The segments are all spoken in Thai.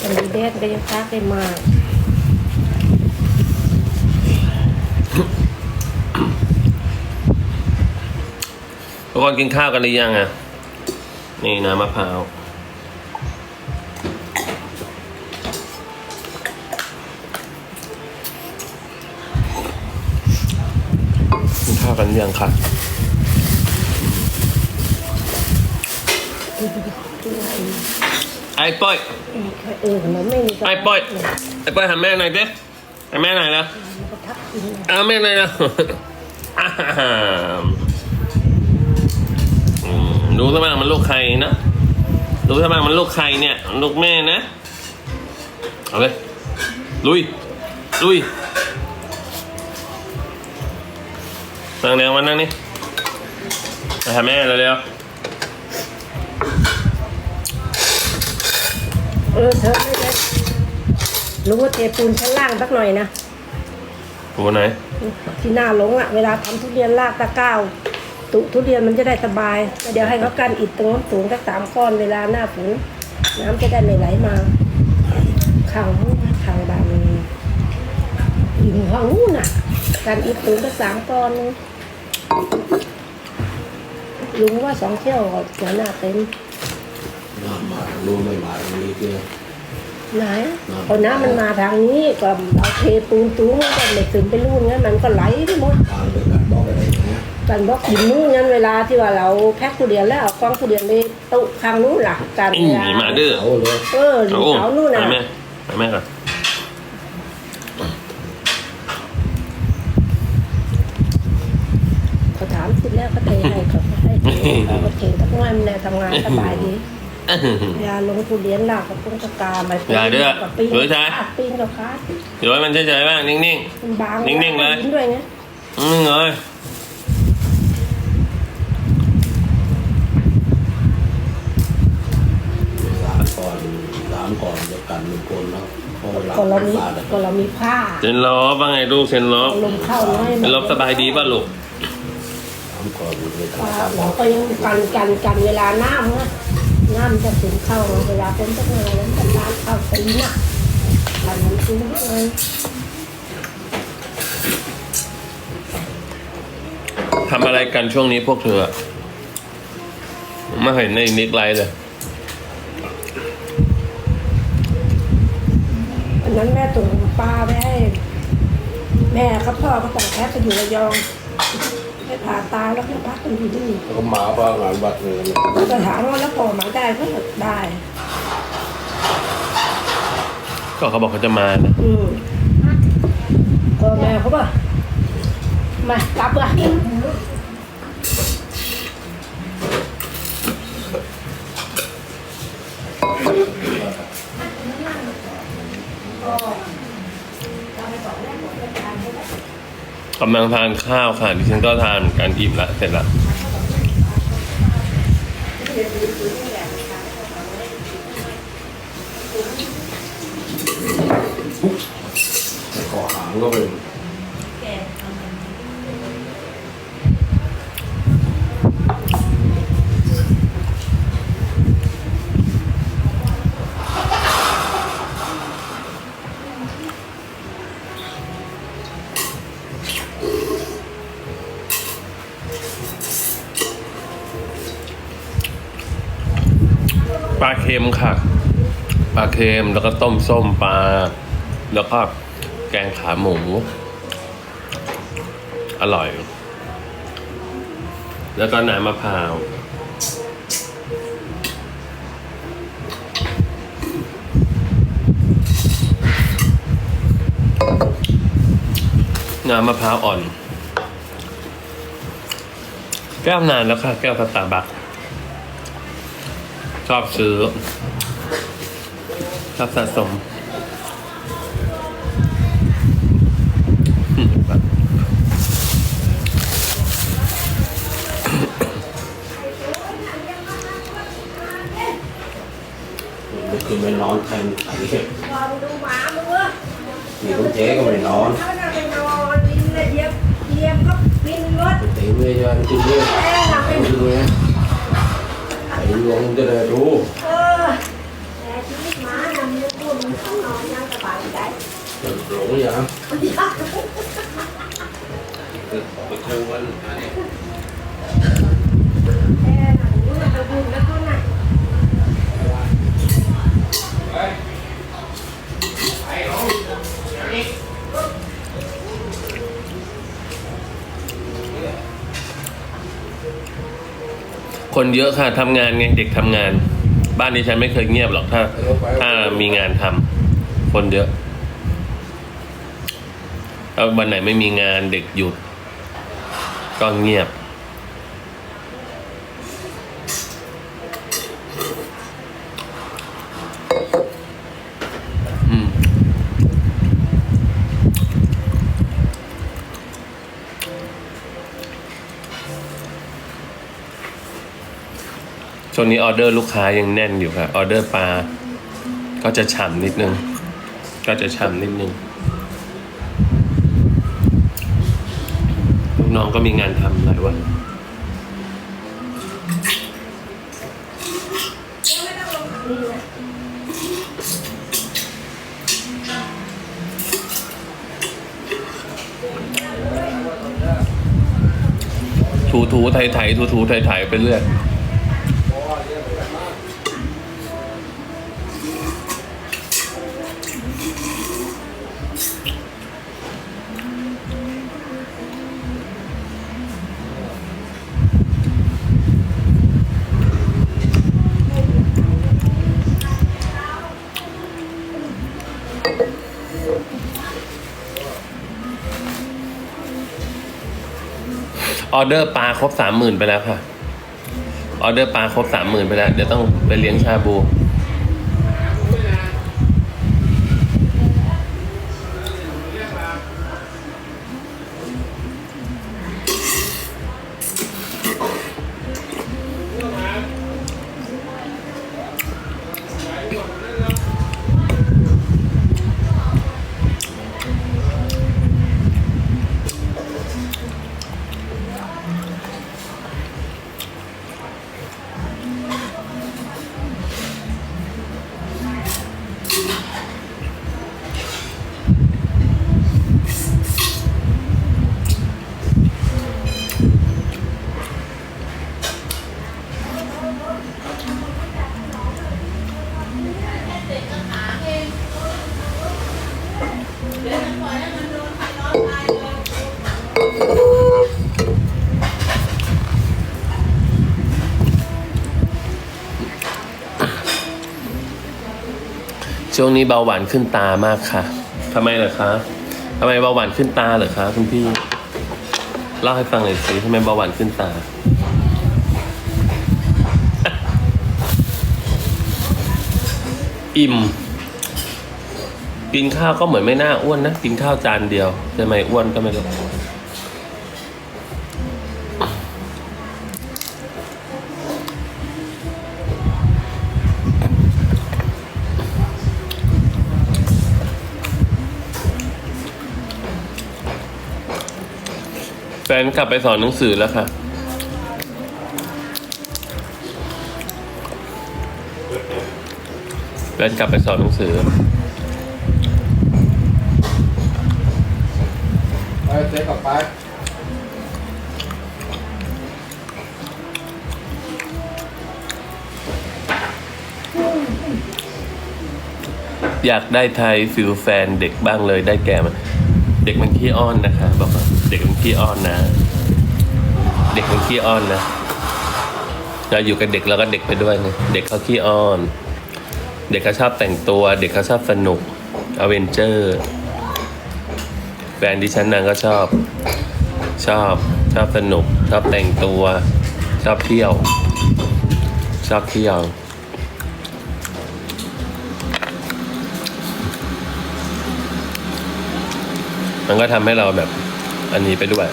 กันดีแดดก็ยังพักได้มากทุกคนกินข้าวกันหรือยังอะ นี่น้ำมะพร้าวกินข้าวกันหรือยังค่ะไไอ้ป้อย เออขนไม่มีไอ้ป้อย ไอ้ป้อยหาแม่หน่อยดิไอ้แม่หน่อยละมันก็ทักกินนะเอาแม่หน่อยละอ่าอืมรู้ซะบ้างมันลูกใครนะรู้ซะบ้างมันลูกใครเนี่ย ลูกแม่นะ เอาเลย ลุย ลุย นั่งเร็วมานั่งนี่ไปหาแม่เร็วเออเธอไม่ได้รู้ว่าเทปูนชั้นล่างสักหน่อยนะๆหัวไหน ที่หน้าหลงอะ เวลาทำทุเรียนลากตะกร้าวตุทุเรียนมันจะได้สบายแล้วเดี๋ยวให้เขากันอิฐตรงนั้นสูงสักสามก้อนเวลาหน้าฝนน้ำจะได้ไม่ไหลมาขังขังบางหินข้างนู้นน่ะการอิฐสูงสักสามก้อนนึงลุงว่าสองเที่ยวหัวหน้าเต็ม น้ำมารู้ไม่มาตรงนี้เดียวไหนพอน้ำมันมาทางนี้ก็เอาเทปูนตูงก็ไม่ถึงไปนู่นงั้นมันก็ไหลไปหมดตามไปกัดบอกอะไรนะกันบล็อกหินนู้นงั้นเวลาที่ว่าเราแพ็คทุเรียนแล้วเอากล้องทุเรียนไปตุข้างนู้นล่ะกันอีเวลาหมาดื้อเอาเลยเออหรือเอาอุ้มเขานู่นน่ะหาแม่หาแม่ก่อนเขาถามสิแล้วก็เทให้เขาก็ให้เทเขาก็เททั้งวันแน่ทำงานสบายดี ยาลงทุเรียนลากกับปุ้งตะกาไม่อย่าเด้อกับปีนเฮ้ยชายปีนกับคาดเดี๋ยวให้มันเฉยๆบ้างนิ่งมันบางนิ่งๆเลยนด้วยไงๆอืมเลยสามก่อนสามก่อนจะกันหนึ่งคนแล้วพอหลับก็เรามีบาดก็เรามีผ้าเซนลบว่าไงลูกเซนลบลมเข้าน้อยเซนลบสบายดีป่ะลูกสามก่อนเลยผ้าทำเราก็ยังกันกันกันเวลาน้ำนะ น้ำจะถึงเข้าเวลาเป็นสักหน่อยนั้นจะน้ำเข้าตีน่ะกันมันซื้อเลยทำอะไรกันช่วงนี้พวกเธอไม่เห็นในนิกไลน์เลยอันนั้นแม่ตุ่มปลาไปให้แม่กับพ่อก็ต้องแคสไปอยู่ระยอง ผ่าตาแล้วก็พักกันอยู่ที่นี่แล้วก็มาบ้างงานวัดเลยก็ถามว่าแล้วพ่อมาได้ก็ได้ ก็เขาบอกเขาจะมานะอืมพ่อแม่เขาบอกมากลับว่ะ กำลังทานข้าวค่ะดิฉันก็ทานเหมือนกันอิ่มละเสร็จละขอหางก็เป็น ปลาเค็มค่ะ ปลาเค็มแล้วก็ต้มส้มปลา แล้วก็แกงขาหมู อร่อย แล้วก็น้ำมะพร้าวน้ำมะพร้าวอ่อน ก้วนานแล้วค่ะ แก้วสตาร์บัคชอบซื้อชอบสะสมอืมเมื่อคืนไม่นอนแทนไอ้เหี้ยลองดูหมามึงเว้ยมีคนเจ๊ก็ไม่นอน รถตีไม่ยันตีเยอะแม่หลับไปไอ้ดูนะไอ้ดว คนเยอะค่ะทำงานไงเด็กทำงาน บ้านนี้ฉันไม่เคยเงียบหรอกถ้า ถ้ามีงานทำคนเยอะแล้ววันไหนไม่มีงานเด็กหยุด ก็เงียบ ช่วงนี้ออเดอร์ลูกค้ายังแน่นอยู่ค่ะออเดอร์ปลาก็จะฉ่ำนิดนึง ก็จะฉ่ำนิดนึงลูกน้องก็มีงานทำหลายวันถูถูไถไถถูถูไถไถไปเรื่อย ออเดอร์ปลาครบสามหมื่นไปแล้วค่ะ ออเดอร์ปลาครบสามหมื่นไปแล้ว เดี๋ยวต้องไปเลี้ยงชาบู ช่วงนี้เบาหวานขึ้นตามากค่ะทำไมเหรอคะทำไมเบาหวานขึ้นตาเหรอคะคุณพี่เล่าให้ฟังหน่อยสิทำไมเบาหวานขึ้นตา อิ่มกินข้าวก็เหมือนไม่น่าอ้วนนะ กินข้าวจานเดียวทำไมอ้วนก็ไม่รู้ แฟนกลับไปสอนหนังสือแล้วค่ะ แฟนกลับไปสอนหนังสือ ไปเจ๊กลับไปอยากได้ไทยฟิลแฟนเด็กบ้างเลยได้แก่มัน เด็กมันขี้อ้อนนะคะ บอกว่าเด็กมันขี้อ้อนนะ เด็กมันขี้อ้อนนะเราอยู่กับเด็กเราก็เด็กไปด้วยนะเด็กเขาขี้อ้อน เด็กเขาชอบแต่งตัว เด็กเขาชอบสนุกอเวนเจอร์แฟนดิฉันนางก็ชอบ ชอบชอบสนุก ชอบแต่งตัว ชอบเที่ยว ชอบเที่ยว มันก็ทำให้เราแบบอันนี้ไปด้วย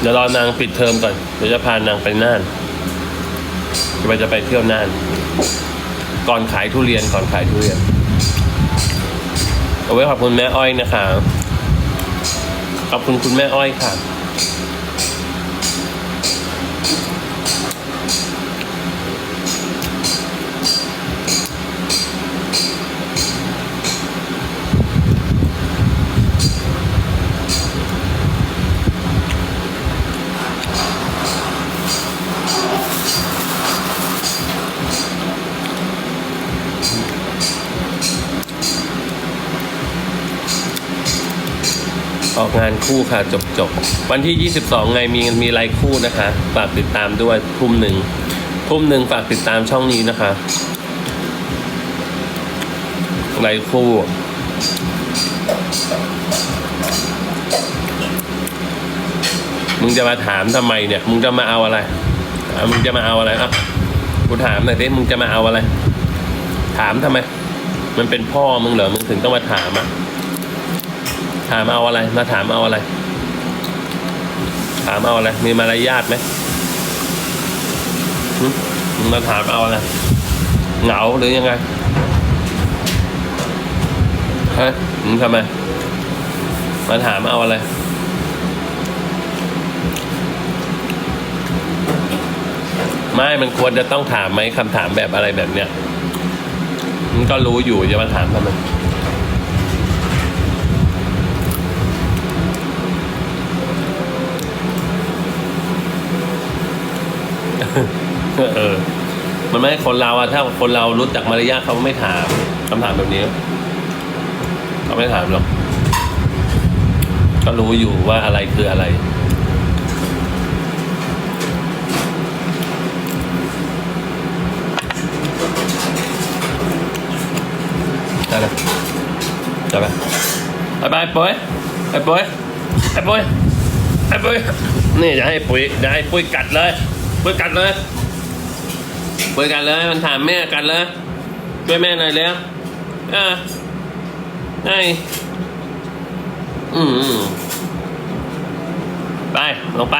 เดี๋ยวรอนางปิดเทอมก่อน เดี๋ยวจะพานางไปน่านจะไปจะไปเที่ยวน่าน ก่อนขายทุเรียนก่อนขายทุเรียน เอาไว้ขอบคุณแม่อ้อยนะคะ ขอบคุณคุณแม่อ้อยค่ะ ออกงานคู่ค่ะจบจบวันที่ 22 ไงมีมีไลฟ์คู่นะคะ ฝากติดตามด้วยทุ่มหนึ่งทุ่มหนึ่งฝากติดตามช่องนี้นะคะไลฟ์คู่มึงจะมาถามทำไมเนี่ย มึงจะมาเอาอะไรมึงจะมาเอาอะไรอะกูถามหน่อยสิมึงจะมาเอาอะไร ถามทำไม มันเป็นพ่อมึงเหรอมึงถึงต้องมาถามอะ ถามเอาอะไร มาถามเอาอะไร ถามเอาอะไร มีมารยาทไหมหึมาถามเอาอะไร เหงาหรือยังไงฮะมึงทำไม มาถามเอาอะไรไม่ มันควรจะต้องถามไหมคำถามแบบอะไรแบบเนี้ยมันก็รู้อยู่จะมาถามทำไม เออ มันไม่คนเราอะถ้าคนเรารู้จักมารยาทเขาไม่ถามคำถามแบบนี้เขาไม่ถามหรอก ก็รู้อยู่ว่าอะไรคืออะไรได้เลยได้ไหมไปไปปุ้ยไปปุ้ยไปปุ้ยไปปุ้ยนี่จะให้ปุ้ยจะให้ปุ้ยกัดเลย ปุ้ยกัดเลยปุ้ยกัดเลย มันถามแม่กัดเลย ช่วยแม่หน่อยเร็วอ่าไอ้อือืมไป ลงไป